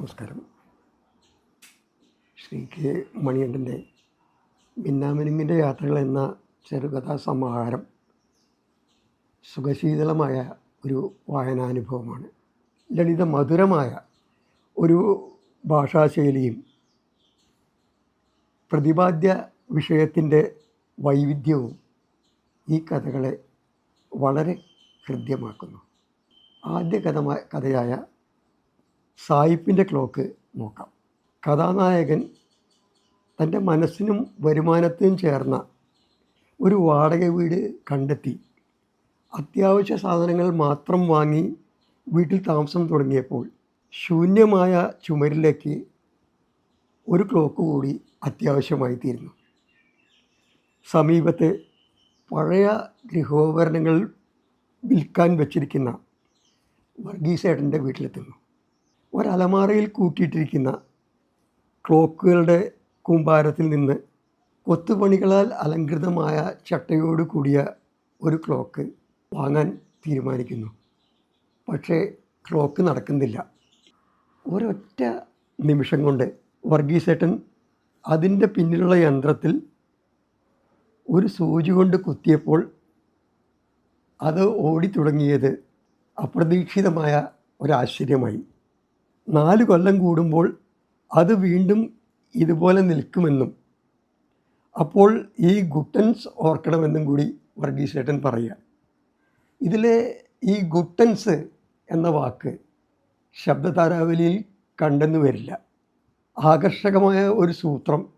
നമസ്കാരം. ശ്രീ കെ മണിയണ്ടന്റെ മിന്നാമിനുങ്ങിന്റെ യാത്രകൾ എന്ന ചെറുകഥാ സമാഹാരം സുഖശീതളമായ ഒരു വായനാനുഭവമാണ്. ലളിത മധുരമായ ഒരു ഭാഷാശൈലിയും പ്രതിപാദ്യ വിഷയത്തിന്റെ വൈവിധ്യവും ഈ കഥകളെ വളരെ ഹൃദ്യമാക്കുന്നു. ആദ്യ കഥ കഥയായ സായിപ്പിന്റെ ക്ലോക്ക് നോക്കാം. കഥാനായകൻ തന്റെ മനസ്സിനും വരുമാനത്തിനും ചേർന്ന ഒരു വാടക വീട് കണ്ടെത്തി. അത്യാവശ്യ സാധനങ്ങൾ മാത്രം വാങ്ങി വീട്ടിൽ താമസം തുടങ്ങിയപ്പോൾ ശൂന്യമായ ചുമരിലേക്ക് ഒരു ക്ലോക്ക് കൂടി അത്യാവശ്യമായി തീരുന്നു സമീപത്ത് പഴയ ഗൃഹോപകരണങ്ങൾ വിൽക്കാൻ വച്ചിരിക്കുന്ന വർഗീസേട്ടന്റെ വീട്ടിലെത്തുന്നു. ഒരലമാറയിൽ കൂട്ടിയിട്ടിരിക്കുന്ന ക്ലോക്കുകളുടെ കൂമ്പാരത്തിൽ നിന്ന് കൊത്തുപണികളാൽ അലങ്കൃതമായ ചട്ടയോട് കൂടിയ ഒരു ക്ലോക്ക് വാങ്ങാൻ തീരുമാനിക്കുന്നു. പക്ഷേ ക്ലോക്ക് നടക്കുന്നില്ല. ഒരൊറ്റ നിമിഷം കൊണ്ട് വർഗീസേട്ടൻ അതിന്റെ പിന്നിലുള്ള യന്ത്രത്തിൽ ഒരു സൂചി കൊണ്ട് കുത്തിയപ്പോൾ അത് ഓടിത്തുടങ്ങിയത് അപ്രതീക്ഷിതമായ ഒരാശ്ചര്യമായി. നാല് കൊല്ലം കൂടുമ്പോൾ അത് വീണ്ടും ഇതുപോലെ നിൽക്കുമെന്നും അപ്പോൾ ഈ ഗുട്ടൻസ് ഓർക്കണമെന്നും കൂടി വർഗീസേട്ടൻ പറയുക ഇതിലെ ഈ ഗുട്ടൻസ് എന്ന വാക്ക് ശബ്ദതാരാവലിയിൽ കണ്ടെന്നു വരില്ല. ആകർഷകമായ ഒരു സൂത്രം.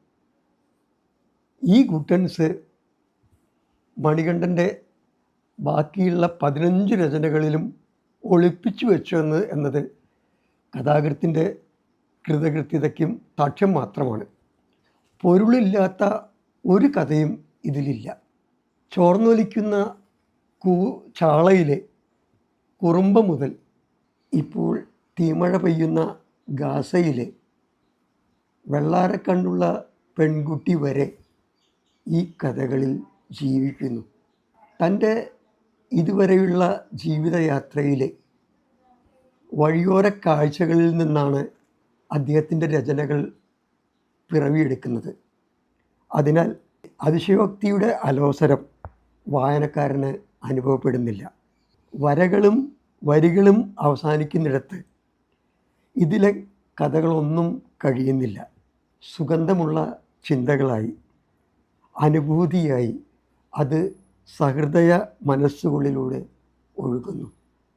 ഈ ഗുട്ടൻസ് മണികണ്ഠന്റെ ബാക്കിയുള്ള പതിനഞ്ച് രചനകളിലും ഒളിപ്പിച്ചു വെച്ചു എന്ന് എന്നത് കഥാകൃത്തിന്റെ കൃതകൃത്യതയ്ക്കും സാക്ഷ്യം മാത്രമാണ്. പൊരുളില്ലാത്ത ഒരു കഥയും ഇതിലില്ല. ചോർന്നൊലിക്കുന്ന കൂ ചാളയിലെ കുറുമ്പ മുതൽ ഇപ്പോൾ തീമഴ പെയ്യുന്ന ഗാസയിലെ വെള്ളാരക്കണ്ടുള്ള പെൺകുട്ടി വരെ ഈ കഥകളിൽ ജീവിക്കുന്നു. തന്റെ ഇതുവരെയുള്ള ജീവിതയാത്രയിലെ വഴിയോര കാഴ്ചകളിൽ നിന്നാണ് അദ്ദേഹത്തിന്റെ രചനകൾ പിറവിയെടുക്കുന്നത്. അതിനാൽ അതിശയോക്തിയുടെ അലോസരം വായനക്കാരന് അനുഭവപ്പെടുന്നില്ല. വരകളും വരികളും അവസാനിക്കുന്നിടത്ത് ഇതിലെ കഥകളൊന്നും കഴിയുന്നില്ല. സുഗന്ധമുള്ള ചിന്തകളായി അനുഭൂതിയായി അത് സഹൃദയ മനസ്സുകളിലൂടെ ഒഴുകുന്നു.